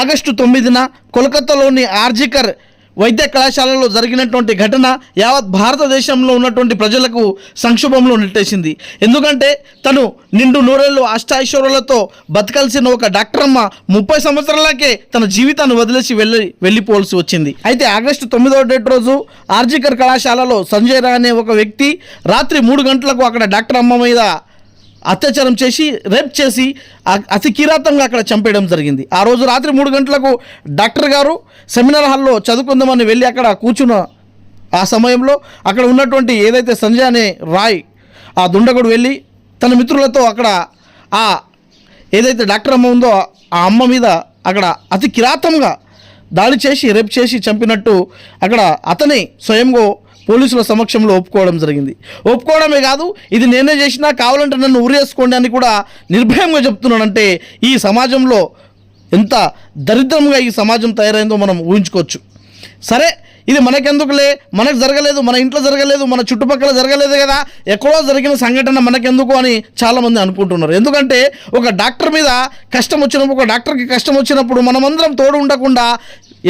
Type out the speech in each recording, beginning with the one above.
August తొమ్మిదిన కోల్కతాలోని ఆర్జికర్ వైద్య కళాశాలలో జరిగినటువంటి ఘటన యావత్ భారతదేశంలో ఉన్నటువంటి ప్రజలకు సంక్షోభంలో నెట్టేసింది. ఎందుకంటే తను నిండు నూరేళ్ళు అష్టాయిశ్వరులతో బతకాల్సిన ఒక డాక్టర్ అమ్మ ముప్పై సంవత్సరాలకే తన జీవితాన్ని వదిలేసి వెళ్ళి వెళ్ళిపోవాల్సి వచ్చింది. అయితే ఆగస్టు తొమ్మిదవ డేట్ రోజు ఆర్జికర్ కళాశాలలో సంజయ్ రా అనే ఒక వ్యక్తి రాత్రి మూడు గంటలకు అక్కడ డాక్టర్ అమ్మ మీద అత్యాచారం చేసి రేప్ చేసి అతి కిరాతంగా అక్కడ చంపేయడం జరిగింది. ఆ రోజు రాత్రి మూడు గంటలకు డాక్టర్ గారు సెమినార్ హాల్లో చదువుకుందామని వెళ్ళి అక్కడ కూర్చున్న ఆ సమయంలో అక్కడ ఉన్నటువంటి ఏదైతే సంజయ్ అనే రాయ్ ఆ దుండగుడు వెళ్ళి తన మిత్రులతో అక్కడ ఆ ఏదైతే డాక్టర్ అమ్మ ఉందో ఆ అమ్మ మీద అక్కడ అతి కిరాతంగా దాడి చేసి రేప్ చేసి చంపినట్టు అక్కడ అతనే స్వయంగా పోలీసుల సమక్షంలో ఒప్పుకోవడం జరిగింది. ఒప్పుకోవడమే కాదు ఇది నేనే చేసినా కావాలంటే నన్ను ఉరేసుకోండి అని కూడా నిర్భయంగా చెప్తున్నానంటే ఈ సమాజంలో ఎంత దరిద్రంగా ఈ సమాజం తయారైందో మనం ఊహించుకోవచ్చు. సరే ఇది మనకెందుకులే? మనకు జరగలేదు మన ఇంట్లో జరగలేదు మన చుట్టుపక్కల జరగలేదు కదా? ఎక్కడో జరిగిన సంఘటన మనకెందుకు అని చాలామంది అనుకుంటున్నారు. ఎందుకంటే ఒక డాక్టర్ మీద కష్టం వచ్చినప్పుడు ఒక డాక్టర్కి కష్టం వచ్చినప్పుడు మనమందరం తోడు ఉండకుండా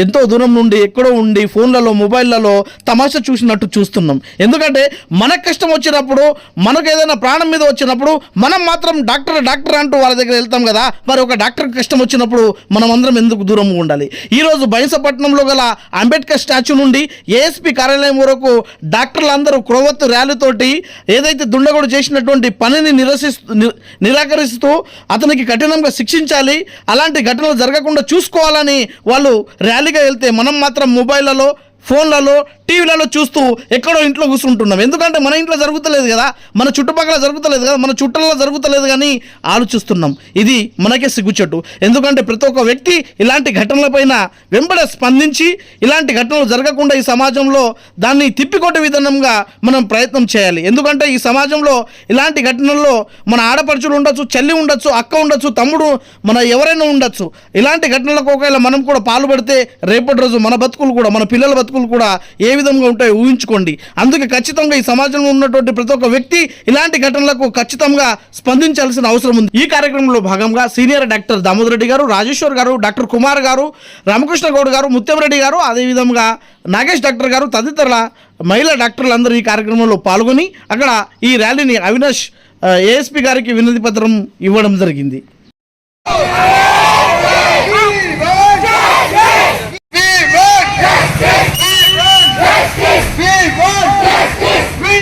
ఎంతో దూరం నుండి ఎక్కడో ఉండి ఫోన్లలో మొబైల్లలో తమాషా చూసినట్టు చూస్తున్నాం. ఎందుకంటే మనకు కష్టం వచ్చినప్పుడు మనకు ఏదైనా ప్రాణం మీద వచ్చినప్పుడు మనం మాత్రం డాక్టర్ డాక్టర్ అంటూ వాళ్ళ దగ్గర వెళ్తాం కదా. మరి ఒక డాక్టర్ కష్టం వచ్చినప్పుడు మనం అందరం ఎందుకు దూరంగా ఉండాలి? ఈరోజు బైంసపట్నంలో గల అంబేద్కర్ స్టాచ్యూ నుండి ఏఎస్పీ కార్యాలయం వరకు డాక్టర్లందరూ క్రొవ్వొత్తు ర్యాలీతోటి ఏదైతే దుండగుడు చేసినటువంటి పనిని నిరసిస్తూ నిరాకరిస్తూ అతనికి కఠినంగా శిక్షించాలి అలాంటి ఘటనలు జరగకుండా చూసుకోవాలని వాళ్ళు ర్యాలీ ర్యాలీగా వెళ్తే మనం మాత్రం మొబైల్లలో ఫోన్లలో టీవీలలో చూస్తూ ఎక్కడో ఇంట్లో కూర్చుంటున్నాం. ఎందుకంటే మన ఇంట్లో జరుగుతలేదు కదా. మన చుట్టుపక్కల జరుగుతలేదు కదా. మన చుట్టల్లో జరుగుతలేదు కానీ ఆలోచిస్తున్నాం. ఇది మనకే సిగ్గుచెట్టు. ఎందుకంటే ప్రతి ఒక్క వ్యక్తి ఇలాంటి ఘటనలపైన వెంబడే స్పందించి ఇలాంటి ఘటనలు జరగకుండా ఈ సమాజంలో దాన్ని తిప్పికొట్టే విధానంగా మనం ప్రయత్నం చేయాలి. ఎందుకంటే ఈ సమాజంలో ఇలాంటి ఘటనల్లో మన ఆడపడుచులు ఉండొచ్చు చెల్లి ఉండొచ్చు అక్క ఉండొచ్చు తమ్ముడు మన ఎవరైనా ఉండొచ్చు. ఇలాంటి ఘటనలకు ఒకవేళ మనం కూడా పాల్పడితే రేపటి రోజు మన బతుకులు కూడా మన పిల్లల బతుకులు కూడా ఏ విధంగా ఉంటాయో ఊహించుకోండి. అందుకే ఖచ్చితంగా ఈ సమాజంలో ఉన్నటువంటి ప్రతి ఒక్క వ్యక్తి ఇలాంటి ఘటనలకు ఖచ్చితంగా స్పందించాల్సిన అవసరం ఉంది. ఈ కార్యక్రమంలో భాగంగా సీనియర్ డాక్టర్ దామోదర్ రెడ్డి గారు రాజేశ్వర్ గారు డాక్టర్ కుమార్ గారు రామకృష్ణ గౌడ్ గారు ముత్యంరెడ్డి గారు అదేవిధంగా నాగేష్ డాక్టర్ గారు తదితరుల మహిళా డాక్టర్లందరూ ఈ కార్యక్రమంలో పాల్గొని అక్కడ ఈ ర్యాలీని అవినాష్ ఏఎస్పి గారికి వినతి పత్రం ఇవ్వడం జరిగింది.